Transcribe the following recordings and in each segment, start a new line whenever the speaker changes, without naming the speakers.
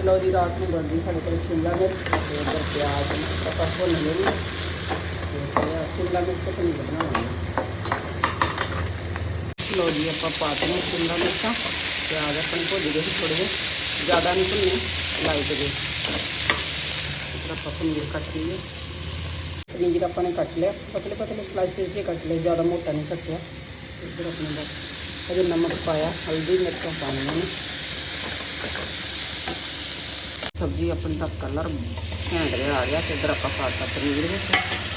ਤੇ ਲਓ ਜੀ, ਰਾਤ ਨੂੰ ਬਣਦੀ ਸਾਡੇ ਕੋਲ ਸ਼ਿਮਲਾ ਮਿਰਚ ਤੇ ਇੱਧਰ ਪਿਆਜ਼, ਆਪਾਂ ਭੁੰਨ ਲੈਣੇ ਤੇ ਫਿਰ ਸ਼ਿਮਲਾ ਮਿਰਚ ਤੇ ਪਨੀਰ ਬਣਾਉਣਾ ਲਓ ਜੀ, ਆਪਾਂ ਪਾਤੀਆਂ ਸ਼ਿਮਲਾ ਮਿਰਚਾਂ। ਪਿਆਜ਼ ਆਪਣੇ ਭੁੱਜ ਗਏ ਸੀ ਥੋੜੇ ਜਿਹੇ, ਜ਼ਿਆਦਾ ਨਹੀਂ ਭੁੰਨੇ ਲਾਈਟ ਦੇ ਇੱਧਰ ਆਪਾਂ ਪਨੀਰ ਕੱਟ ਲਈਏ। ਪਨੀਰ ਆਪਾਂ ਨੇ ਕੱਟ ਲਿਆ। ਪਤਲੇ ਪਤਲੇ ਸਲਾਈਸਿਸ ਜੇ ਕੱਟ ਲਏ, ਜ਼ਿਆਦਾ ਮੋਟਾ ਨਹੀਂ ਕੱਟਿਆ। ਇੱਧਰ ਆਪਣੇ ਬਸ ਅਜੇ ਸਬਜ਼ੀ ਆਪਣੀ ਦਾ ਕਲਰ ਘੈਂਟ ਜਿਹਾ ਆ ਗਿਆ ਤੇ ਇੱਧਰ ਆਪਾਂ ਪਾਤਾ ਪਨੀਰ ਵਿੱਚ।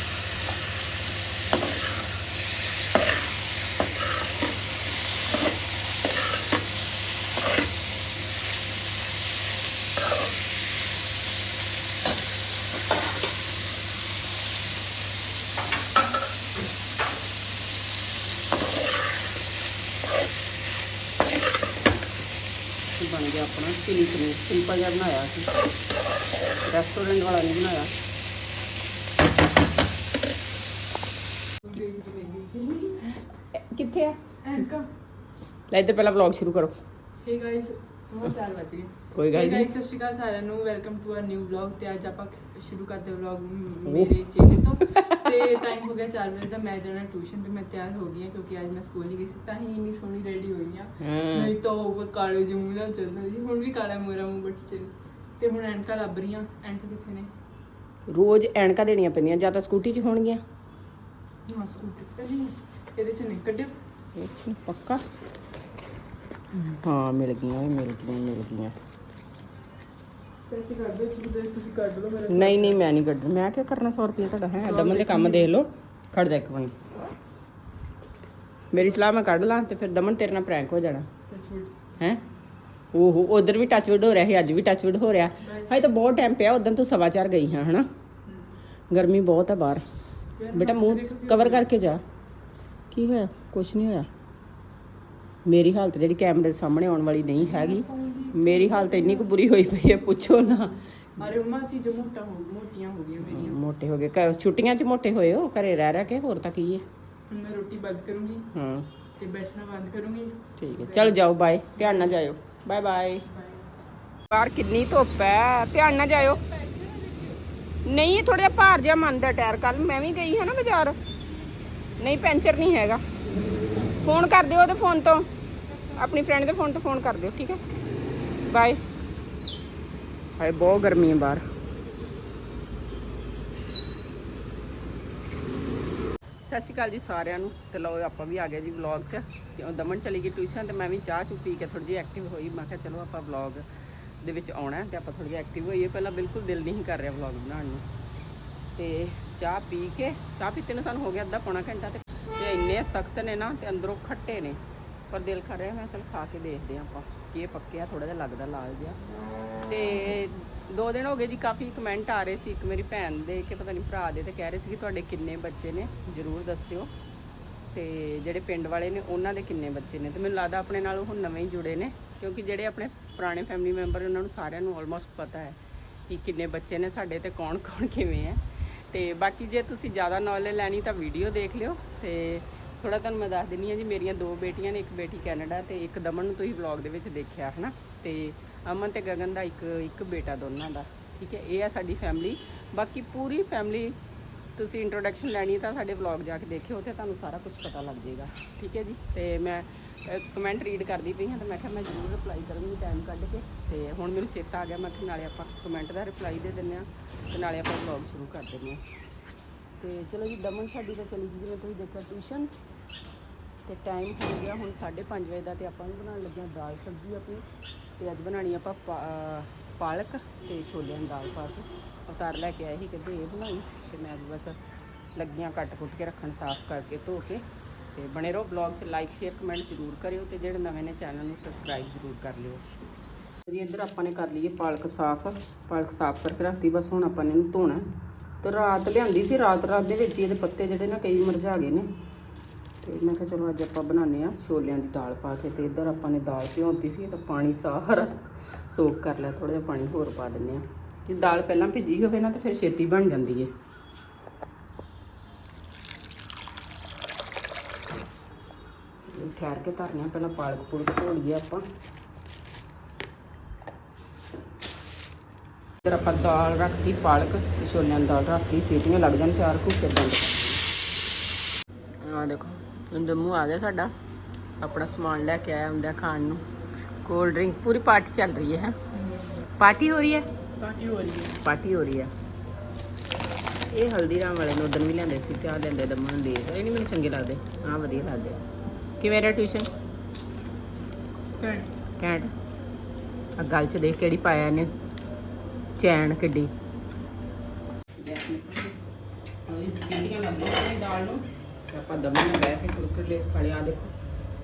ਗਿਆ ਆਪਣਾ ਚਿਲੀ ਪਨੀਰ। ਸਿੰਪਲ ਜਿਹਾ ਬਣਾਇਆ ਸੀ। ਰੈਸਟੋਰੈਂਟ ਵਾਲਾ ਨਹੀਂ ਬਣਾਇਆ। ਕਿੱਥੇ ਆ?
ਐਨਕਾ।
ਲੈ ਇੱਧਰ ਪਹਿਲਾਂ ਵਲੌਗ ਸ਼ੁਰੂ ਕਰੋ।
ਹੇ ਗਾਇਸ ਬਹੁਤ ਚਾਰ ਵਜ ਗਏ।
ਕੋਈ ਗੱਲ ਨਹੀਂ।
ਸਤਿ ਸ਼੍ਰੀ ਅਕਾਲ ਸਾਰਿਆਂ ਨੂੰ। Welcome to a new vlog ਤੇ ਅੱਜ ਆਪਾਂ ਸ਼ੁਰੂ ਕਰਦੇ ਵਲੌਗ ਮੇਰੇ ਚਿਹਰੇ ਤੋਂ। ਤੇ ਟਾਈਮ ਹੋ ਗਿਆ 4 ਵਜੇ ਦਾ ਮੈਂ ਜਾਣਾ ਟਿਊਸ਼ਨ ਤੇ ਮੈਂ ਤਿਆਰ ਹੋ ਗਈ ਹਾਂ ਕਿਉਂਕਿ ਅੱਜ ਮੈਂ ਸਕੂਲ ਨਹੀਂ ਗਈ ਸੀ ਤਾਂ ਹੀ ਇੰਨੀ ਸੋਹਣੀ ਰੈਡੀ ਹੋਈ ਹਾਂ। ਨਹੀਂ ਤਾਂ ਉਹ ਕਾਲੇ ਜਿਹੇ ਮੂੰਹ ਨਾਲ ਚੱਲਦਾ ਸੀ ਹੁਣ ਵੀ ਕਾਲਾ ਮੇਰਾ ਮੂੰਹ ਬਟ ਸਟਿਲ ਤੇ ਹੁਣ ਐਨਕਾਂ ਲੱਭ ਰਹੀਆਂ। ਐਨਕਾਂ ਕਿੱਥੇ ਨੇ?
ਰੋਜ਼ ਐਨਕਾਂ ਦੇਣੀਆਂ ਪੈਂਦੀਆਂ ਜਾਂ ਤਾਂ ਸਕੂਟੀ 'ਚ ਹੋਣਗੀਆਂ।
ਹਾਂ ਸਕੂਟਰ ਤੇ ਨਹੀਂ। ਇਹਦੇ ਚ ਨਹੀਂ ਕੱਢਿਓ
ਇਹ 'ਚ ਪੱਕਾ। ਹਾਂ ਮਿਲ ਗਈਆਂ ਓਏ ਮਿਲ ਗਈਆਂ ਮਿਲ ਗਈਆਂ। ਨਹੀਂ ਨਹੀਂ ਮੈਂ ਨਹੀਂ ਕੱਢ ਮੈਂ ਕੀ ਕਰਨਾ 100 ਰੁਪਏ ਤੁਹਾਡਾ ਹੈ। ਦਮਨ ਦੇ ਕੰਮ ਦੇਖ ਲਓ। ਖੜ ਜਾ ਇੱਕ ਮਿੰਟ ਮੇਰੀ ਸਲਾਹ ਮੈਂ ਕੱਢ ਲਾਂ ਤੇ ਫਿਰ ਦਮਨ ਤੇਰੇ ਨਾਲ ਪ੍ਰੈਂਕ ਹੋ ਜਾਣਾ। ਹੈ? ਓਹੋ ਉਧਰ ਵੀ ਟੱਚਵੁੱਡ ਹੋ ਰਿਹਾ ਸੀ ਅੱਜ ਵੀ ਟੱਚਵੁੱਡ ਹੋ ਰਿਹਾ। ਹਾਏ ਤਾਂ ਬਹੁਤ ਟਾਈਮ ਪਿਆ ਉਦੋਂ ਤੂੰ ਸਵਾ ਚਾਰ ਗਈ ਹਾਂ ਹਨਾ? ਗਰਮੀ ਬਹੁਤ ਹੈ ਬਾਹਰ। ਬੇਟਾ ਮੂੰਹ ਕਵਰ ਕਰਕੇ ਜਾ। ਕੀ ਹੋਇਆ? ਕੁਛ ਨਹੀਂ ਹੋਇਆ। ਮੇਰੀ ਹਾਲਤ ਜਿਹੜੀ ਕੈਮਰੇ ਦੇ ਸਾਹਮਣੇ ਆਉਣ ਵਾਲੀ ਨਹੀਂ ਹੈਗੀ। ਮੇਰੀ ਹਾਲਤ ਇੰਨੀ ਕੁ ਬੁਰੀ ਹੋਈ ਪਈ ਹੈ ਪੁੱਛੋ ਨਾ।
ਅਰੇ ਉਮਾ ਚੀਜ਼ਾਂ ਮੋਟਾ ਹੋ ਮੋਟੀਆਂ ਹੋ ਗਈਆਂ ਮੇਰੀਆਂ।
ਮੋਟੇ ਹੋ ਗਏ। ਘਰ- ਛੁੱਟੀਆਂ 'ਚ ਮੋਟੇ ਹੋਏ ਹੋ? ਘਰੇ ਰਹਿ ਰਹਿ ਕੇ ਹੋਰ ਤਾਂ ਕੀ ਹੈ?
ਹੁਣ ਮੈਂ ਰੋਟੀ ਬੰਦ ਕਰੂੰਗੀ
ਹਾਂ।
ਤੇ ਬੈਠਣਾ ਬੰਦ ਕਰੂੰਗੀ।
ਠੀਕ ਹੈ। ਚਲ ਜਾਓ ਬਾਏ। ਧਿਆਨ ਨਾਲ ਜਾਇਓ। Bye bye. ਬਾਹਰ ਕਿੰਨੀ ਧੁੱਪ ਹੈ। ਧਿਆਨ ਨਾਲ ਜਾਇਓ। ਨਹੀਂ ਥੋੜਾ ਜਿਹਾ ਭਾਰ ਜਿਹਾ ਮੰਨਦਾ ਟਾਇਰ ਕੱਲ ਮੈਂ ਵੀ ਗਈ ਹਾਂ ਨਾ ਬਾਜ਼ਾਰ। ਨਹੀਂ ਪੈਂਚਰ ਨਹੀਂ ਹੈਗਾ। ਫੋਨ ਕਰ ਦਿਓ ਉਹਦੇ ਫੋਨ ਤੋਂ। ਆਪਣੀ ਫਰੈਂਡ ਦੇ ਫੋਨ ਤੋਂ ਫੋਨ ਕਰ ਦਿਓ ਠੀਕ ਹੈ? ਬਾਏ ਹਾਏ ਬਹੁਤ ਗਰਮੀ ਹੈ ਬਾਹਰ। ਸਤਿ ਸ਼੍ਰੀ ਅਕਾਲ ਜੀ ਸਾਰਿਆਂ ਨੂੰ। ਤੇ ਲਓ ਆਪਾਂ ਵੀ ਆ ਗਏ ਜੀ ਵਲੌਗ 'ਚ। ਤੇ ਉਹ ਦਮਨ ਚਲੀ ਗਈ ਟਿਊਸ਼ਨ ਤੇ ਮੈਂ ਵੀ ਚਾਹ ਚੁ ਪੀ ਕੇ ਥੋੜੀ ਜਿਹੀ ਐਕਟਿਵ ਹੋਈ। ਮੈਂ ਕਿਹਾ ਚਲੋ ਆਪਾਂ ਵਲੌਗ ਦੇ ਵਿੱਚ ਆਉਣਾ ਤੇ ਆਪਾਂ ਥੋੜੀ ਜਿਹੀ ਐਕਟਿਵ ਹੋਈਏ। ਪਹਿਲਾਂ ਬਿਲਕੁਲ ਦਿਲ ਨਹੀਂ ਕਰ ਰਿਹਾ ਵਲੌਗ ਬਣਾਉਣ ਨੂੰ। ਤੇ ਚਾਹ ਪੀ ਕੇ ਚਾਹ ਪੀਤੇ ਨੂੰ ਸਾਨੂੰ ਹੋ ਗਿਆ ਅੱਧਾ ਪੌਣਾ ਘੰਟਾ ਤੇ ਤੇ ਸਖਤ ਨੇ ਨਾ ਤੇ ਅੰਦਰੋਂ ਖੱਟੇ ਨੇ। ਪਰ ਦਿਲ ਕਰ ਰਿਹਾ, ਮੈਂ ਚਲ ਖਾ ਕੇ ਦੇਖਦੇ ਹਾਂ ਆਪਾਂ, ਕਿ ਇਹ ਪੱਕਿਆ ਥੋੜਾ ਜਿਹਾ ਲੱਗਦਾ ਲਾਲ ਜਿਹਾ। ਤੇ ਦੋ ਦਿਨ ਹੋ ਗਏ ਜੀ, ਕਾਫੀ ਕਮੈਂਟ ਆ ਰਹੇ ਸੀ ਇੱਕ ਮੇਰੀ ਭੈਣ ਦੇ, ਕਿ ਪਤਾ ਨਹੀਂ ਭਰਾ ਦੇ, ਤੇ ਕਹਿ ਰਹੇ ਸੀ ਕਿ ਤੁਹਾਡੇ ਕਿੰਨੇ ਬੱਚੇ ਨੇ, ਜਰੂਰ ਦੱਸਿਓ। ਤੇ ਜਿਹੜੇ ਪਿੰਡ ਵਾਲੇ ਨੇ, ਉਹਨਾਂ ਦੇ ਕਿੰਨੇ ਬੱਚੇ ਨੇ। ਤੇ ਮੈਨੂੰ ਲੱਗਦਾ ਆਪਣੇ ਨਾਲ ਉਹ ਨਵੇਂ ਹੀ ਜੁੜੇ ਨੇ, ਕਿਉਂਕਿ ਜਿਹੜੇ ਆਪਣੇ ਪੁਰਾਣੇ ਫੈਮਿਲੀ ਮੈਂਬਰ ਉਹਨਾਂ ਨੂੰ ਸਾਰਿਆਂ ਨੂੰ ਆਲਮੋਸਟ ਪਤਾ ਹੈ ਕਿ ਕਿੰਨੇ ਬੱਚੇ ਨੇ ਸਾਡੇ ਤੇ ਕੌਣ ਕੌਣ ਕਿਵੇਂ ਹੈ। ਤੇ ਬਾਕੀ ਜੇ ਤੁਸੀਂ ਜ਼ਿਆਦਾ ਨੌਲੇਜ ਲੈਣੀ ਤਾਂ ਵੀਡੀਓ ਦੇਖ ਲਿਓ। ਤੇ ਥੋੜਾ ਤੁਹਾਨੂੰ ਮੈਂ ਦੱਸ ਦਿੰਨੀ ਆ ਜੀ, ਮੇਰੀਆਂ ਦੋ ਬੇਟੀਆਂ ਨੇ, ਇੱਕ ਬੇਟੀ ਕੈਨੇਡਾ ਤੇ ਇੱਕ ਦਮਨ ਨੂੰ ਤੁਸੀਂ ਵਲੌਗ ਦੇ ਵਿੱਚ ਦੇਖਿਆ, ਹਨਾ? ਤੇ ਅਮਨ ਤੇ ਗਗਨ ਦਾ ਇੱਕ ਇੱਕ ਬੇਟਾ ਦੋਨਾਂ ਦਾ, ਠੀਕ ਹੈ? ਇਹ ਆ ਸਾਡੀ ਫੈਮਿਲੀ ਬਾਕੀ ਪੂਰੀ ਫੈਮਿਲੀ ਤੁਸੀਂ ਇੰਟਰੋਡਕਸ਼ਨ ਲੈਣੀ ਤਾਂ ਸਾਡੇ ਵਲੌਗ ਜਾ ਕੇ ਦੇਖਿਓ ਤੇ ਤੁਹਾਨੂੰ ਸਾਰਾ ਕੁਝ ਪਤਾ ਲੱਗ ਜਾਏਗਾ, ਠੀਕ ਹੈ ਜੀ? ਤੇ ਮੈਂ ਕਮੈਂਟ ਰੀਡ ਕਰਦੀ ਪਈ ਹਾਂ ਤੇ ਮੈਂ ਕਿਹਾ ਮੈਂ ਜ਼ਰੂਰ ਰਿਪਲਾਈ ਕਰੂੰਗੀ ਟਾਈਮ ਕੱਢ ਕੇ। ਤੇ ਹੁਣ ਮੈਨੂੰ ਚੇਤਾ ਆ ਗਿਆ, ਮੈਂ ਕਿਹਾ ਨਾਲੇ ਆਪਾਂ ਕਮੈਂਟ ਦਾ ਰਿਪਲਾਈ ਦੇ ਦਿੰਦੇ ਆ ਤੇ ਨਾਲੇ ਆਪਾਂ ਵਲੌਗ ਸ਼ੁਰੂ ਕਰ ਦਿੰਦੇ ਆ ਤੇ ਚਲੋ ਜੀ, ਦਮਨ ਸਾਡੀ ਤਾਂ ਚਲੀ ਗਈ ਜਿਵੇਂ ਤੁਸੀਂ ਦੇਖਿਆ ਟਿਊਸ਼ਨ। ਤੇ ਟਾਈਮ ਹੋ ਗਿਆ ਹੁਣ 5:30 ਵਜੇ ਦਾ ਤੇ ਆਪਾਂ ਵੀ ਬਣਾਉਣ ਲੱਗਿਆ ਦਾਲ ਸਬਜ਼ੀ ਆਪਣੀ। ਤੇ ਅੱਜ ਬਣਾਣੀ ਆਪਾਂ ਪਾ- ਪਾਲਕ ਤੇ ਛੋਲਿਆਂ ਦੀ ਦਾਲ ਪਾ ਕੇ। ਅਵਤਾਰ ਲੈ ਕੇ ਆਏ ਸੀ, ਕਹਿੰਦੇ ਇਹ ਬਣਾਈ। ਤੇ ਮੈਂ ਅੱਜ ਬਸ ਲੱਗੀਆਂ ਕੱਟ ਕੁੱਟ ਕੇ ਰੱਖਣ ਸਾਫ਼ ਕਰਕੇ ਧੋ ਕੇ। ਤੇ ਬਣੇ ਰਹੋ ਬਲੌਗ 'ਚ ਲਾਈਕ ਸ਼ੇਅਰ ਕਮੈਂਟ ਜ਼ਰੂਰ ਕਰਿਓ ਤੇ ਜਿਹੜੇ ਨਵੇਂ ਨੇ ਚੈਨਲ ਨੂੰ ਸਬਸਕ੍ਰਾਈਬ ਜ਼ਰੂਰ ਕਰ ਲਿਓ। ਜੀ, ਇੱਧਰ ਆਪਾਂ ਨੇ ਕਰ ਲਈਏ ਪਾਲਕ ਸਾਫ਼। ਪਾਲਕ ਸਾਫ਼ ਕਰਕੇ ਰੱਖਤੀ, ਬਸ ਹੁਣ ਆਪਾਂ ਨੇ ਇਹਨੂੰ ਧੋਣਾ। ਤੇ ਰਾਤ ਲਿਆਂਦੀ ਸੀ ਰਾਤ ਰਾਤ ਦੇ ਵਿੱਚ ਹੀ ਇਹਦੇ ਪੱਤੇ ਜਿਹੜੇ ਨਾ ਕਈ ਮਰਝਾ ਗਏ ਨੇ। ਤੇ ਮੈਂ ਕਿਹਾ ਚਲੋ ਅੱਜ ਆਪਾਂ ਬਣਾਉਂਦੇ ਆ ਛੋਲਿਆਂ ਦੀ ਦਾਲ ਪਾ ਕੇ ਤੇ ਇੱਧਰ ਆਪਾਂ ਨੇ ਦਾਲ ਭਿਉਂਤੀ ਸੀ ਤਾਂ ਪਾਣੀ ਸਾਰਾ ਸੋਕ ਕਰ ਲਿਆ ਥੋੜਾ ਜਿਹਾ ਪਾਣੀ ਹੋਰ ਪਾ ਦਿੰਨੇ ਆ ਜੇ ਦਾਲ ਪਹਿਲਾਂ ਭਿੱਜੀ ਹੋਵੇ ਨਾ ਤਾਂ ਫਿਰ ਛੇਤੀ ਬਣ ਜਾਂਦੀ ਏ। ਠਹਿਰ ਕੇ ਧਰਨੇ ਪਹਿਲਾਂ ਪਾਲਕ ਪੁਲਕ ਧੋ ਲਈਏ ਆਪਾਂ। ਫਿਰ ਆਪਾਂ ਦਾਲ ਰੱਖਤੀ ਪਾਲਕ ਤੇ ਛੋਲਿਆਂ ਦੀ ਦਾਲ ਰੱਖਤੀ ਸੀਟੀਆਂ ਲੱਗ ਜਾਣ ਚਾਰ ਕੁੱਕਰ ਦੇ ਆ ਦੇਖੋ ਜੰਮੂ ਆ ਗਿਆ ਸਾਡਾ। ਆਪਣਾ ਸਮਾਨ ਲੈ ਕੇ ਆਇਆ ਹੁੰਦਾ ਖਾਣ ਨੂੰ। ਕੋਲਡ ਡਰਿੰਕ ਪੂਰੀ ਪਾਰਟੀ ਚੱਲ ਰਹੀ ਹੈ ਪਾਰਟੀ ਹੋ ਰਹੀ ਹੈ?
ਪਾਰਟੀ ਹੋ ਰਹੀ ਹੈ।
ਪਾਰਟੀ ਹੋ ਰਹੀ ਹੈ। ਇਹ ਹਲਦੀਰਾਮ ਵਾਲੇ ਨੂੰ ਉਦੋਂ ਵੀ ਲੈਂਦੇ ਸੀ ਤੇ ਆ ਲੈਂਦੇ ਦਮਨ ਦੇ ਇਹ ਨਹੀਂ ਮੈਨੂੰ ਚੰਗੇ ਲੱਗਦੇ ਆ ਵਧੀਆ ਲੱਗਦੇ। ਕਿਵੇਂ ਰਿਹਾ ਟਿਊਸ਼ਨ
ਫਿਰ
ਕੈਂਟ ਆ ਗੱਲ ਚ ਦੇਖ ਕਿਹੜੀ ਪਾਇਆ ਇਹਨੇ। ਚੈਨ ਕਿੱਡੀ ਸੀਟੀਆਂ ਲੱਗਦੀਆਂ ਨੇ ਦਾਲ ਨੂੰ ਤੇ ਆਪਾਂ ਦਮਨ ਨਾਲ ਬਹਿ ਕੇ ਕੁਰਕਰ ਲੇਸ ਖਾ ਲਿਆ। ਆਹ ਦੇਖੋ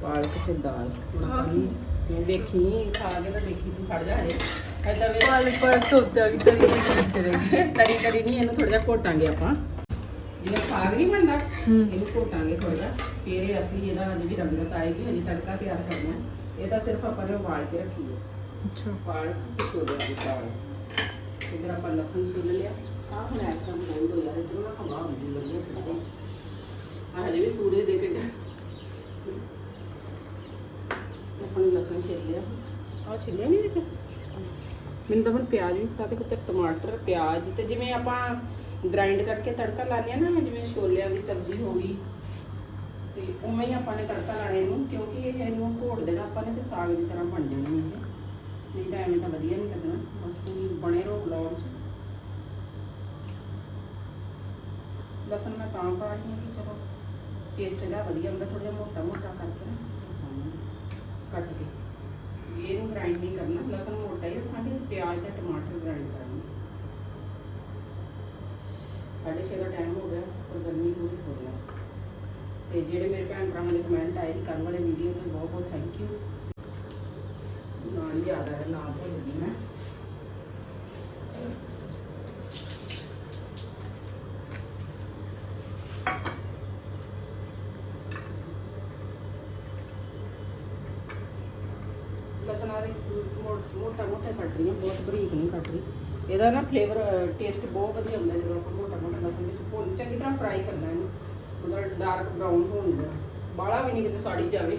ਪਾਲਕ ਤੇ ਦਾਲ। ਹੁਣ ਆਪਾਂ ਵੀ ਤੂੰ ਦੇਖੀ ਖਾ ਕੇ ਤਾਂ ਦੇਖੀ ਤੂੰ ਖੜ ਜਾ ਹਜੇ। ਐਦਾਂ ਵੇ
ਪਾਲਕ ਪਾਲਕ ਸੋਤੇ ਆ ਗਈ ਤਰੀ ਦੀ ਵਿੱਚ ਰਹੀ
ਤਰੀ ਤਰੀ ਨਹੀਂ ਇਹਨੂੰ ਥੋੜਾ ਜਿਹਾ ਘੋਟਾਂਗੇ ਆਪਾਂ। ਜਿਵੇਂ ਸਾਗ ਨਹੀਂ ਬਣਦਾ
ਹੂੰ।
ਇਹਨੂੰ ਘੋਟਾਂਗੇ ਥੋੜਾ ਜਿਹਾ। ਫਿਰ ਇਹ ਅਸਲੀ ਇਹਦਾ ਜਿਹੜੀ ਰੰਗਤ ਆਏਗੀ ਹਜੇ ਤੜਕਾ ਤਿਆਰ ਕਰਨਾ। ਇਹ ਤਾਂ ਸਿਰਫ ਆਪਾਂ ਨੇ ਉਬਾਲ ਕੇ ਰੱਖੀ ਹੈ।
ਅੱਛਾ।
ਪਾਲਕ ਤੇ ਛੋਲਿਆਂ ਦੀ ਦਾਲ। ਇਧਰ ਆਪਾਂ ਲਸਣ ਛਿੱਲ ਲਿਆ। ਆਹ ਹੁਣ ਇਸ ਟਾਈਮ ਬੋਲ ਦੋ ਯਾਰ ਇਧਰ ਨਾ ਹਵਾ ਹੁੰਦੀ ਵਧੀਆ ਫਿਰਦੇ ਆ ਹਜੇ ਵੀ ਸੂਰਜ ਦੇ ਕੇ ਆਪਾਂ ਨੇ ਲਸਣ ਛਿੱਲ ਲਿਆ। ਆਹ ਛਿੱਲਿਆ ਨਹੀਂ ਵਿੱਚ? ਮੈਨੂੰ ਤਾਂ ਹੁਣ ਪਿਆਜ਼ ਵੀ ਪਾ ਤੇ ਕੁੱਤੇ ਟਮਾਟਰ ਪਿਆਜ਼ ਤੇ ਜਿਵੇਂ ਆਪਾਂ ਗ੍ਰਾਈਂਡ ਕਰਕੇ ਤੜਕਾ ਲਾਉਂਦੇ ਆ ਨਾ ਜਿਵੇਂ ਛੋਲਿਆਂ ਦੀ ਸਬਜ਼ੀ ਹੋ ਗਈ। ਤੇ ਉਵੇਂ ਹੀ ਆਪਾਂ ਨੇ ਤੜਕਾ ਲਾਣਾ ਇਹਨੂੰ ਕਿਉਂਕਿ ਇਹ ਇਹਨੂੰ ਘੋੜ ਦੇਣਾ ਆਪਾਂ ਨੇ ਤੇ ਸਾਗ ਦੀ ਤਰ੍ਹਾਂ ਬਣ ਜਾਣੀ ਇਹ ਨਹੀਂ ਤਾਂ ਐਵੇਂ ਤਾਂ ਵਧੀਆ ਨਹੀਂ ਲੱਗਣਾ। ਬਸ ਤੁਸੀਂ ਬਣੇ ਰਹੋ ਬਲੌਗ 'ਚ। ਲਸਣ ਮੈਂ ਤਾਂ ਪਾ ਰਹੀ ਹਾਂ ਕਿ ਚਲੋ ਟੇਸਟ ਇਹਦਾ ਵਧੀਆ ਹੁੰਦਾ ਥੋੜਾ ਜਿਹਾ ਮੋਟਾ ਮੋਟਾ ਕਰਕੇ ਨਾ। ਕੱਟ ਕੇ। ਇਹਨੂੰ ਗ੍ਰਾਈਂਡ ਨਹੀਂ ਕਰਨਾ। ਲਸਣ ਮੋਟਾ ਹੀ ਰੱਖਾਂਗੇ ਤੇ ਪਿਆਜ਼ ਤੇ ਟਮਾਟਰ ਗ੍ਰਾਈਂਡ ਕਰਾਂਗੇ ਸਾਢੇ ਛੇ ਦਾ ਟਾਈਮ ਹੋ ਗਿਆ, ਪਰ ਗਰਮੀ ਪੂਰੀ ਹੋ ਰਹੀ ਹੈ ਤੇ ਜਿਹੜੇ ਮੇਰੇ ਭੈਣ ਭਰਾਵਾਂ ਦੇ ਕਮੈਂਟ ਆਏ ਸੀ ਕੱਲ੍ਹ ਵਾਲੇ ਵੀਡੀਓ ਤੇ ਬਹੁਤ ਬਹੁਤ ਥੈਂਕ ਯੂ ਨਾਲ ਯਾਦ ਆਇਆ ਨਾ ਭੁੱਲ ਗਈ ਮੈਂ। ਲਸਣ ਆ ਮੋਟਾ ਮੋਟਾ ਕੱਟ ਰਹੀ ਹਾਂ, ਬਹੁਤ ਬਰੀਕ ਨਹੀਂ ਕੱਟ ਰਹੀ। ਇਹਦਾ ਨਾ ਫਲੇਵਰ ਟੇਸਟ ਬਹੁਤ ਵਧੀਆ ਹੁੰਦਾ ਜਦੋਂ ਆਪਾਂ ਮੋਟਾ ਮੋਟਾ ਲਸਣ ਵਿੱਚ ਭੁੰਨ, ਚੰਗੀ ਤਰ੍ਹਾਂ ਫਰਾਈ ਕਰਨਾ ਇਹਨੂੰ। ਮਤਲਬ ਡਾਰਕ ਬਰਾਊਨ ਹੋਣ ਦਾ। ਬਾਹਲਾ ਵੀ ਨਹੀਂ ਕਿਤੇ ਸਾੜੀ ਜਾਵੇ।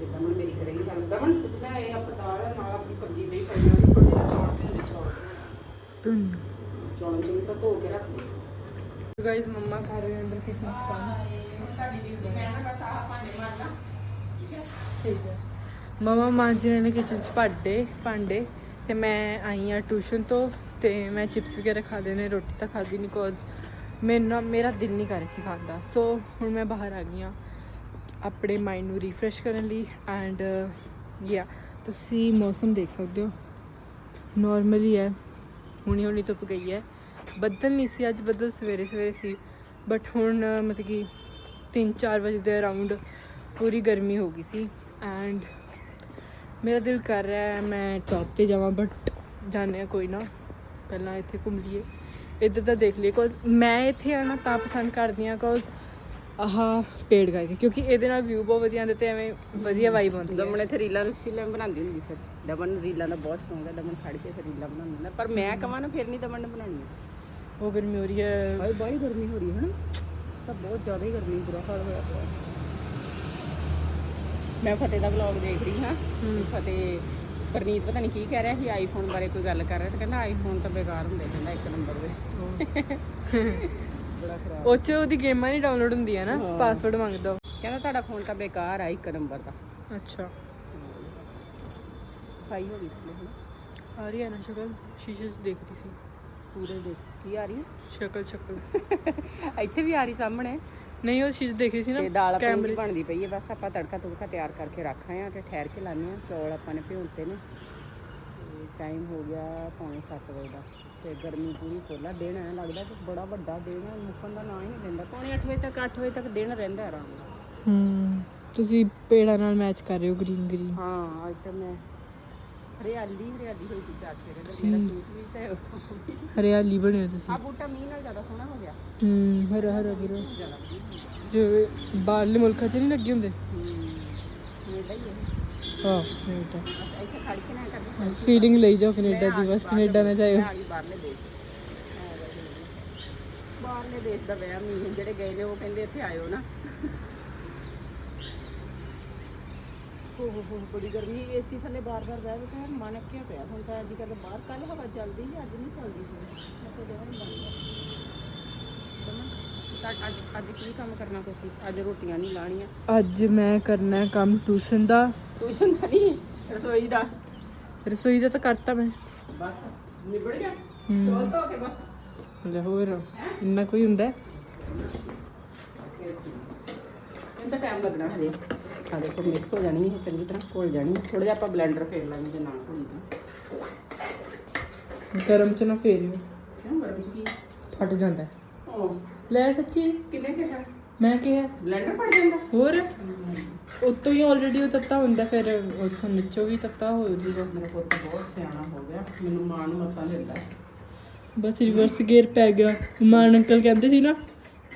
ਤੇ ਦਮਨ ਮੇਰੀ ਕਰੇਗੀ ਗੱਲ ਦਮਨ ਤੁਸੀਂ ਨਾ ਇਹ ਆਪਾਂ ਦਾਲ ਹੈ, ਨਾਲ ਆਪਣੀ ਸਬਜ਼ੀ ਲਈ ਕਰਨਾ ਵੀ ਥੋੜੇ ਜਿਹਾ ਚੌਲ ਭਿੰਦੇ ਚੌਲ
ਤੁਨ
ਚੌਲ ਚੰਗੀ ਤਰ੍ਹਾਂ ਧੋ ਕੇ ਰੱਖ ਦੇ
ਗਾਇਸ ਮੰਮਾ ਖਾ ਰਹੇ ਅੰਦਰ ਕਿਚਨ ਚ ਕੰਮ।
ਸਾਡੀ ਡਿਊਟੀ ਮੈਂ ਨਾ ਬਸ ਆਹ ਭਾਂਡੇ ਮਾਰਨਾ ਠੀਕ ਹੈ।
ਠੀਕ ਹੈ ਮਮਾ ਮਾਂਜ ਰਹੇ ਨੇ ਕਿਚਨ ਚ ਭਾਂਡੇ ਭਾਂਡੇ ਤੇ ਮੈਂ ਆਈ ਆ ਟਿਊਸ਼ਨ ਤੋਂ ਤੇ ਮੈਂ ਚਿਪਸ ਵਗੈਰਾ ਖਾ ਲਏ ਨੇ ਰੋਟੀ ਤਾਂ ਖਾਦੀ ਨਹੀਂ ਕੋਜ਼ ਮੇਰਾ ਮੇਰਾ ਦਿਲ ਨਹੀਂ ਕਰ ਰਿਹਾ ਸੀ ਖਾਣ ਦਾ। ਸੋ ਹੁਣ ਮੈਂ ਬਾਹਰ ਆ ਗਈ ਆ ਆਪਣੇ ਮਾਈਂਡ ਨੂੰ ਰੀਫਰੈਸ਼ ਕਰਨ ਲਈ ਐਂਡ ਯਾ uh, ਤੁਸੀਂ ਮੌਸਮ ਦੇਖ ਸਕਦੇ ਹੋ। ਨਾਰਮਲੀ ਹੈ ਹੁਣੀ ਹੁਣੀ ਧੁੱਪ ਗਈ ਹੈ। ਬੱਦਲ ਨਹੀਂ ਸੀ, ਅੱਜ ਬੱਦਲ ਸਵੇਰੇ ਸਵੇਰੇ ਸੀ। ਬਟ ਹੁਣ ਮਤਲਬ ਕਿ 3-4 ਵਜੇ ਦੇ ਅਰਾਊਂਡ ਪੂਰੀ ਗਰਮੀ ਹੋ ਗਈ ਸੀ। ਐਂਡ ਮੇਰਾ ਦਿਲ ਕਰ ਰਿਹਾ ਹੈ, ਮੈਂ ਟੌਪ ਤੇ ਜਾਵਾਂ ਬਟ ਜਾਣੇ ਕੋਈ ਨਾ, ਪਹਿਲਾਂ ਇੱਥੇ ਘੁੰਮ ਲਈਏ। ਇੱਧਰ ਦਾ ਦੇਖ ਲਈਏ ਕੋਜ਼ ਮੈਂ ਇੱਥੇ ਆਣਾ ਤਾਂ ਪਸੰਦ ਕਰਦੀ ਹਾਂ ਕੋਜ਼ ਆਹ ਪੇੜ ਕਰਕੇ ਕਿਉਂਕਿ ਇਹਦੇ ਨਾਲ ਵਿਊ ਬਹੁਤ ਵਧੀਆ ਆਉਂਦਾ ਤੇ ਐਵੇਂ ਵਧੀਆ ਵਾਈਬ ਆਉਂਦੀ ਹੈ।
ਦਮਨ ਇੱਥੇ ਰੀਲਾਂ ਰੁਸੀਲਾਂ ਬਣਾਉਂਦੀ ਹੁੰਦੀ ਫਿਰ। ਦਮਨ ਨੂੰ ਰੀਲਾਂ ਦਾ ਬਹੁਤ ਸ਼ੌਂਕ ਹੈ ਦਮਨ ਖੜ ਕੇ ਫਿਰ ਰੀਲਾਂ ਬਣਾਉਂਦਾ ਹੁੰਦਾ ਪਰ ਮੈਂ ਕਹਾਂ ਨਾ ਫਿਰ ਨਹੀਂ ਦਮਨ ਨੇ ਬਣਾਉਣੀਆਂ
ਉਹ ਗਰਮੀ ਹੋ ਰਹੀ ਹੈ
ਹਾਏ ਬੜੀ ਗਰਮੀ ਹੋ ਰਹੀ ਹੈ ਹਨਾ? ਤਾਂ ਬਹੁਤ ਜ਼ਿਆਦਾ ਹੀ ਗਰਮੀ ਬੁਰਾ ਹਾਲ ਹੋਇਆ ਪਿਆ। ਮੈਂ ਫਤਿਹ ਦਾ ਵਲੌਗ ਦੇਖ ਰਹੀ ਹਾਂ। ਫਤਿਹ ਪਰਨੀਤ ਪਤਾ ਨਹੀਂ ਕੀ ਕਹਿ ਰਿਹਾ ਸੀ ਆਈਫੋਨ ਬਾਰੇ ਕੋਈ ਗੱਲ ਕਰ ਰਿਹਾ ਤੇ ਕਹਿੰਦਾ ਆਈਫੋਨ ਤਾਂ ਬੇਕਾਰ ਹੁੰਦੇ ਕਹਿੰਦਾ ਇੱਕ ਨੰਬਰ ਦੇ
ਉਹ ਚ ਉਹਦੀ ਗੇਮਾਂ ਨਹੀਂ ਡਾਊਨਲੋਡ ਹੁੰਦੀਆਂ ਨਾ। ਪਾਸਵਰਡ ਮੰਗਦਾ ਉਹ।
ਕਹਿੰਦਾ ਤੁਹਾਡਾ ਫੋਨ ਤਾਂ ਬੇਕਾਰ ਆ ਇੱਕ ਨੰਬਰ ਦਾ।
ਅੱਛਾ।
ਸਫ਼ਾਈ ਹੋ ਗਈ ਥੱਲੇ ਹੁਣ।
ਆ ਰਹੀ ਹੈ ਨਾ ਸ਼ਕਲ ਸ਼ੀਸ਼ੇ 'ਚ ਦੇਖ ਰਹੀ ਸੀ।
ਸੂਰਜ ਦੇ ਕੀ ਆ ਰਹੀ
ਸ਼ਕਲ ਸ਼ਕਲ।
ਇੱਥੇ ਵੀ ਆ ਰਹੀ ਸਾਹਮਣੇ।
ਨਹੀਂ ਉਹ ਸ਼ੀਸ਼ੇ ਦੇਖ ਰਹੀ ਸੀ ਨਾ
ਤੇ ਦਾਲ ਆਪਣੀ
ਕੈਮਰੇ
ਬਣਦੀ ਪਈ ਹੈ ਬਸ ਆਪਾਂ ਤੜਕਾ ਤੁੜਕਾ ਤਿਆਰ ਕਰਕੇ ਰੱਖ ਆਏ ਆ ਤੇ ਠਹਿਰ ਕੇ ਲਾਣੇ ਆ ਚੌਲ ਆਪਾਂ ਨੇ ਭਿਉਂਤੇ ਨੇ। ਟਾਈਮ ਹੋ ਗਿਆ ਪੌਣੇ 7 ਵਜੇ ਦਾ। ਤੇ ਗਰਮੀ ਪੂਰੀ ਫੁੱਲਾ ਦਿਨ ਐ ਲੱਗਦਾ ਕਿ ਬੜਾ ਵੱਡਾ ਦਿਨ ਹੈ ਮੁੱਕਣ ਦਾ ਨਾਂ ਹੀ ਨਹੀਂ ਲੈਂਦਾ ਪੌਣੇ 8 ਵਜੇ ਤੱਕ 8 ਵਜੇ ਤੱਕ ਦਿਨ ਰਹਿੰਦਾ ਆਰਾਮ ਨਾਲ।
ਹੂੰ ਤੁਸੀਂ ਪੇੜਾਂ ਨਾਲ ਮੈਚ ਕਰ ਰਹੇ ਹੋ ਗ੍ਰੀਨ ਗ੍ਰੀਨ।
ਹਾਂ ਅੱਜ ਤਾਂ ਮੈਂ ਹਰਿਆਲੀ ਹਰਿਆਲੀ ਹੋਈ ਸੀ ਚਾਰ ਦਿਨ
ਸੀ।
ਮੇਰਾ ਸੂਟ ਵੀ ਤੇ
ਹਰਿਆਲੀ ਬਣੇ ਹੋ ਤੁਸੀਂ।
ਆ ਬੂਟਾ ਮੀਂਹ ਨਾਲ ਜ਼ਿਆਦਾ ਸੋਹਣਾ ਹੋ ਗਿਆ।
ਹੂੰ ਹਰਾ ਹਰਾ ਵੀਰੋ
ਜ਼ਿਆਦਾ
ਜਿਵੇਂ ਬਾਹਰਲੇ ਮੁਲਕਾਂ 'ਚ ਨਹੀਂ ਲੱਗੇ ਹੁੰਦੇ?
ਹੂੰ ਮੇਰਾ ਹੀ ਹੈ
ਹਾਂ ਕੈਨੇਡਾ
ਬਸ ਇੱਥੇ ਖੜ ਕੇ ਨਾ ਕਰਦੇ
ਫੀਲਿੰਗ ਲਈ ਜਾਓ ਕੈਨੇਡਾ ਦੀ ਬਸ ਕੈਨੇਡਾ ਨਾ ਜਾਇਓ
ਮੈਂ ਆ ਗਈ ਬਾਹਰਲੇ ਦੇਸ਼ ਬਾਹਰਲੇ ਦੇਸ਼ ਦਾ ਵਹਿਮ ਨਹੀਂ ਹੈ ਜਿਹੜੇ ਗਏ ਨੇ ਉਹ ਕਹਿੰਦੇ ਇੱਥੇ ਆਇਓ ਨਾ। ਹੋ ਹੋ ਹੋ, ਬੜੀ ਗਰਮੀ ਏਸੀ ਥੱਲੇ ਬਾਰ-ਬਾਰ ਬਹਿ ਬੈਠਾ ਮਨ ਅੱਕਿਆ ਪਿਆ ਹੁਣ ਤਾਂ ਅੱਜ ਕੱਲ੍ਹ ਬਾਹਰ ਕੱਲ ਹਵਾ ਚੱਲਦੀ ਸੀ ਅੱਜ ਨਹੀਂ ਚੱਲਦੀ। ਸੀ ਮੈਂ ਤਾਂ ਦੇਵਾਂ ਬੰਦ। ਤਾਂ ਅੱਜ ਅੱਜ ਕੀ ਕੰਮ ਕਰਨਾ ਤੁਸੀਂ? ਅੱਜ ਰੋਟੀਆਂ ਨਹੀਂ ਲਾਣੀਆਂ
ਅੱਜ ਮੈਂ ਕਰਨਾ ਹੈ ਕੰਮ ਟਿਊਸ਼ਨ ਦਾ।
ਟਿਊਸ਼ਨ ਦਾ ਨਹੀਂ ਰਸੋਈ ਦਾ।
ਰਸੋਈ ਦਾ ਤਾਂ ਕਰਤਾ ਮੈਂ।
ਬਸ ਨਿਬੜ ਗਿਆ? ਧੋ ਕੇ ਬਸ।
ਲੈ ਹੋਰ ਇੰਨਾ ਕੋਈ ਹੁੰਦਾ ਹੈ?
ਇਹਦਾ ਟਾਈਮ ਲੱਗਣਾ ਹਜੇ। ਆ ਦੇਖੋ ਮਿਕਸ ਹੋ ਜਾਣੀ ਹੈ ਚੰਗੀ ਤਰ੍ਹਾਂ ਘੁਲ ਜਾਣੀ ਹੈ। ਥੋੜਾ ਜਿਹਾ ਆਪਾਂ ਬਲੈਂਡਰ ਫੇਰ ਲਾਂਗੇ ਜੇ ਨਾ ਤਾਂ
ਗਰਮ ਚ ਨਾ ਫੇਰਿਓ।
ਕਿਉਂ ਗਰਮ ਚ ਕੀ?
ਫਟ ਜਾਂਦਾ ਹੈ। ਲੈ ਸੱਚੀ।
ਕਿੰਨੇ ਕਿਹਾ?
ਮੈਂ ਕਿਹਾ।
ਬਲੈਂਡਰ ਫੜ ਜਾਂਦਾ
ਹੋਰ? ਉੱਤੋਂ ਹੀ ਆਲਰੇਡੀ ਉਹ ਤੱਤਾ ਹੁੰਦਾ ਫਿਰ ਉੱਥੋਂ ਨੀਚੋਂ ਵੀ ਤੱਤਾ ਹੋ ਜਾਊਗਾ।
ਮੇਰਾ ਪੁੱਤ ਬਹੁਤ ਸਿਆਣਾ ਹੋ ਗਿਆ। ਮੈਨੂੰ ਮਾਂ ਨੂੰ ਮੱਤਾਂ ਦਿੰਦਾ।
ਬਸ ਰਿਵਰਸ ਗੇਅਰ ਪੈ ਗਿਆ। ਮਾਨ ਅੰਕਲ ਕਹਿੰਦੇ ਸੀ ਨਾ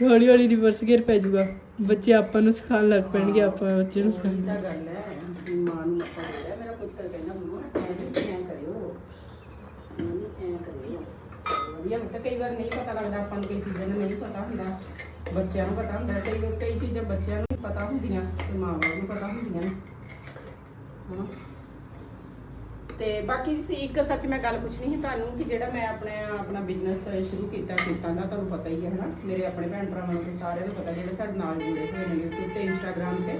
ਹੌਲੀ ਹੌਲੀ ਰਿਵਰਸ ਗੇਅਰ ਪੈ ਜਾਊਗਾ। ਬੱਚੇ ਆਪਾਂ ਨੂੰ ਸਿਖਾਉਣ ਲੱਗ ਪੈਣਗੇ ਆਪਾਂ ਬੱਚੇ ਨੂੰ ਸਿਖਾਉਣਾ
ਤਾਂ ਗੱਲ ਹੈ ਵੀ ਮਾਂ ਨੂੰ ਮੱਤਾਂ ਦਿੰਦਾ ਮੇਰਾ ਪੁੱਤਰ ਕਹਿੰਦਾ ਮੰਮਾ ਐ ਨਹੀਂ ਐ ਕਰਿਓ ਮੰਮੀ ਐ ਕਰਿਓ ਵਧੀਆ ਬੇਟਾ ਕਈ ਵਾਰ ਨਹੀਂ ਪਤਾ ਲੱਗਦਾ, ਆਪਾਂ ਨੂੰ ਕਈ ਚੀਜ਼ਾਂ ਦਾ ਨਹੀਂ ਪਤਾ ਹੁੰਦਾ। ਬੱਚਿਆਂ ਨੂੰ ਪਤਾ ਹੁੰਦਾ, ਕਈ ਵਾਰ ਕਈ ਚੀਜ਼ਾਂ ਬੱਚਿਆਂ ਨੂੰ ਪਤਾ ਹੁੰਦੀਆਂ ਤੇ ਮਾਂ ਬਾਪ ਨੂੰ ਪਤਾ ਹੁੰਦੀਆਂ ਨੇ। ਹਨਾ? ਤੇ ਬਾਕੀ ਸੀ ਇੱਕ ਸੱਚ ਮੈਂ ਗੱਲ ਪੁੱਛਣੀ ਸੀ ਤੁਹਾਨੂੰ ਕਿ ਜਿਹੜਾ ਮੈਂ ਆਪਣੇ ਆਪਣਾ ਬਿਜ਼ਨਸ ਸ਼ੁਰੂ ਕੀਤਾ ਸੂਟਾਂ ਦਾ, ਤੁਹਾਨੂੰ ਪਤਾ ਹੀ ਹੈ, ਹਨਾ? ਮੇਰੇ ਆਪਣੇ ਭੈਣ ਭਰਾਵਾਂ ਨੂੰ ਤੇ ਸਾਰਿਆਂ ਨੂੰ ਪਤਾ, ਜਿਹੜੇ ਸਾਡੇ ਨਾਲ ਜੁੜੇ ਹੋਏ ਨੇ YouTube ਤੇ Instagram ਤੇ।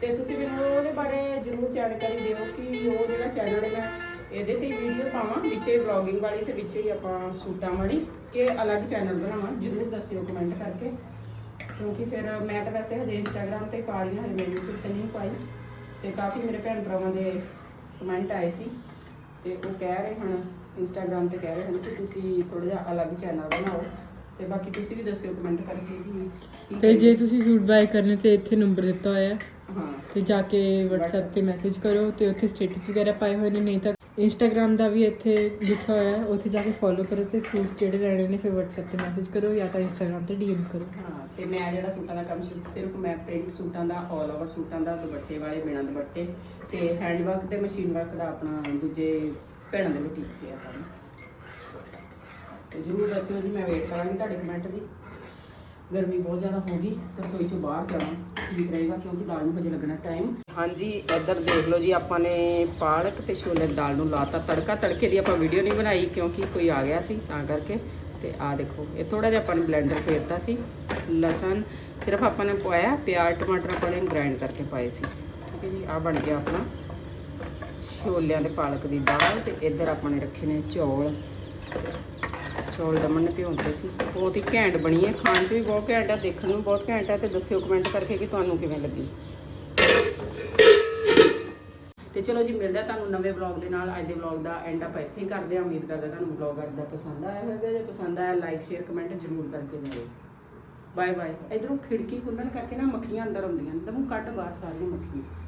ਤੇ ਤੁਸੀਂ ਮੈਨੂੰ ਉਹਦੇ ਬਾਰੇ ਜ਼ਰੂਰ ਜਾਣਕਾਰੀ ਦਿਓ ਕਿ ਉਹ ਜਿਹੜਾ ਚੈਨਲ ਹੈ, ਮੈਂ ਇਹਦੇ ਤੇ ਵੀਡੀਓ ਪਾਵਾਂ ਵਿੱਚੇ ਵਲੌਗਿੰਗ ਵਾਲੀ ਤੇ ਵਿੱਚੇ ਹੀ ਆਪਾਂ ਸੂਟਾਂ ਵਾਲੀ ਕਿ ਅਲੱਗ ਚੈਨਲ ਬਣਾਵਾਂ ਜ਼ਰੂਰ ਦੱਸਿਓ ਕਮੈਂਟ ਕਰਕੇ। ਕਿਉਂਕਿ ਫਿਰ ਮੈਂ ਤਾਂ ਵੈਸੇ ਹਜੇ ਇੰਸਟਾਗ੍ਰam ਤੇ ਪਾ ਰਹੀ ਹਾਂ ਹਜੇ ਮੈਂ YouTube ਤੇ ਨਹੀਂ ਪਾਈ। ਤੇ ਕਾਫੀ ਮੇਰੇ ਭੈਣ ਭਰਾਵਾਂ ਦੇ ਕਮੈਂਟ ਆਏ ਸੀ। ਤੇ ਉਹ ਕਹਿ ਰਹੇ ਹਨ ਇੰਸਟਾਗ੍ਰam ਤੇ ਕਹਿ ਰਹੇ ਹਨ ਕਿ ਤੁਸੀਂ ਥੋੜਾ ਜਿਹਾ ਅਲੱਗ ਚੈਨਲ ਬਣਾਓ। ਤੇ ਬਾਕੀ ਤੁਸੀਂ ਵੀ ਦੱਸਿਓ ਕਮੈਂਟ ਕਰਕੇ ਕਿ
ਤੇ ਜੇ ਤੁਸੀਂ ਸੂਟ ਬਾਏ ਕਰਨੇ ਤੇ ਇੱਥੇ ਨੰਬਰ ਦਿੱਤਾ ਹੋਇਆ। ਹੈ।
ਹਾਂ
ਤੇ ਜਾ ਕੇ WhatsApp ਤੇ ਮੈਸੇਜ ਕਰੋ ਤੇ ਉੱਥੇ ਸਟੇਟਸ ਵਗੈਰਾ ਪਾਏ ਹੋਏ ਨੇ ਨਹੀਂ ਤਾਂ Instagram ਦਾ ਵੀ ਇੱਥੇ ਲਿਖਿਆ ਹੋਇਆ ਹੈ, ਉੱਥੇ ਜਾ ਕੇ ਫੋਲੋ ਕਰੋ ਤੇ ਸੂਟ ਜਿਹੜੇ ਲੈਣੇ ਨੇ, ਫਿਰ WhatsApp ਤੇ ਮੈਸੇਜ ਕਰੋ ਜਾਂ ਤਾਂ Instagram ਤੇ DM ਕਰੋ।
ਹਾਂ, ਤੇ ਮੈਂ ਜਿਹੜਾ ਸੂਟਾਂ ਦਾ ਕੰਮ ਸ਼ੁਰੂ, ਸਿਰਫ ਮੈਂ ਪ੍ਰਿੰਟ ਸੂਟਾਂ ਦਾ ਆਲ ਓਵਰ ਸੂਟਾਂ ਦਾ, ਦੁਪੱਟੇ ਵਾਲੇ, ਬਿਨਾਂ ਦੁਪੱਟੇ ਤੇ ਹੈਂਡ ਵਰਕ ਤੇ ਮਸ਼ੀਨ ਵਰਕ ਦਾ ਆਪਣਾ ਦੂਜੇ ਭੈਣਾਂ ਦੇ ਬੁਟੀਕ ਤੇ ਆ ਕੰਮ। ਤੇ ਜਰੂਰ ਦੱਸਿਓ ਜੀ, ਮੈਂ ਵੇਟ ਕਰਾਂਗੀ ਤੁਹਾਡੇ ਕਮੈਂਟ ਦੀ। ਗਰਮੀ ਬਹੁਤ ਜ਼ਿਆਦਾ ਹੋ ਗਈ, ਤੇ ਰਸੋਈ ਚੋਂ ਬਾਹਰ ਜਾਵਾਂ ਠੀਕ ਰਹੇਗਾ, ਕਿਉਂਕਿ ਦਾਲ ਨੂੰ ਹਜੇ ਲੱਗਣਾ ਟਾਈਮ ਹਾਂਜੀ, ਇੱਧਰ ਦੇਖ ਲਓ ਜੀ, ਆਪਾਂ ਨੇ ਪਾਲਕ ਤੇ ਛੋਲੇ ਦੀ ਦਾਲ ਨੂੰ ਲਾਤਾ ਤੜਕਾ। ਤੜਕੇ ਦੀ ਆਪਾਂ ਵੀਡੀਓ ਨਹੀਂ ਬਣਾਈ, ਕਿਉਂਕਿ ਕੋਈ ਆ ਗਿਆ ਸੀ, ਤਾਂ ਕਰਕੇ। ਤੇ ਆ ਦੇਖੋ, ਇਹ ਥੋੜਾ ਜਿਹਾ ਆਪਾਂ ਨੇ ਬਲੈਂਡਰ ਫੇਰਤਾ ਸੀ, ਲਸਣ। ਸਿਰਫ ਆਪਾਂ ਨੇ ਪਾਇਆ, ਪਿਆਜ਼, ਟਮਾਟਰ ਆਪਾਂ ਨੇ ਗ੍ਰਾਈਂਡ ਕਰਕੇ ਪਾਏ ਸੀ। ਠੀਕ ਹੈ ਜੀ ਆ ਬਣ ਗਿਆ ਆਪਣਾ ਛੋਲਿਆਂ ਦੇ ਪਾਲਕ ਦੀ ਦਾਲ, ਤੇ ਇੱਧਰ ਆਪਾਂ ਨੇ ਰੱਖੇ ਨੇ ਚੌਲ। ਚੌਲ ਦਮਨ ਨੇ ਭਿਉਂਦੇ ਸੀ। ਬਹੁਤ ਹੀ ਘੈਂਟ ਬਣੀ ਹੈ। ਖਾਣ 'ਚ ਵੀ ਬਹੁਤ ਘੈਂਟ ਹੈ, ਦੇਖਣ ਨੂੰ ਵੀ ਬਹੁਤ ਘੈਂਟ ਹੈ ਤੇ ਦੱਸਿਓ ਕਮੈਂਟ ਕਰਕੇ ਕਿ ਤੁਹਾਨੂੰ ਕਿਵੇਂ ਲੱਗੀ। ਤੇ ਚਲੋ ਜੀ, ਮਿਲਦਾ ਤੁਹਾਨੂੰ ਨਵੇਂ ਵਲੌਗ ਦੇ ਨਾਲ। ਅੱਜ ਦੇ ਵਲੌਗ ਦਾ ਐਂਡ ਆਪਾਂ ਇੱਥੇ ਹੀ ਕਰਦੇ ਹਾਂ। ਉਮੀਦ ਕਰਦਾ ਤੁਹਾਨੂੰ ਵਲੌਗ ਅੱਜ ਦਾ ਪਸੰਦ ਆਇਆ ਹੋਵੇਗਾ। ਜੇ ਪਸੰਦ ਆਇਆ ਲਾਈਕ ਸ਼ੇਅਰ ਕਮੈਂਟ ਜ਼ਰੂਰ ਕਰਕੇ ਜਾਇਓ ਬਾਏ ਬਾਏ ਇਧਰੋਂ ਖਿੜਕੀ ਖੁੱਲਣ ਕਰਕੇ ਨਾ ਮੱਖੀਆਂ ਅੰਦਰ ਆਉਂਦੀਆਂ ਨੇ। ਤਾਂ ਕੱਢ ਬਾਹਰ ਸਾਰੀਆਂ ਮੱਖੀਆਂ।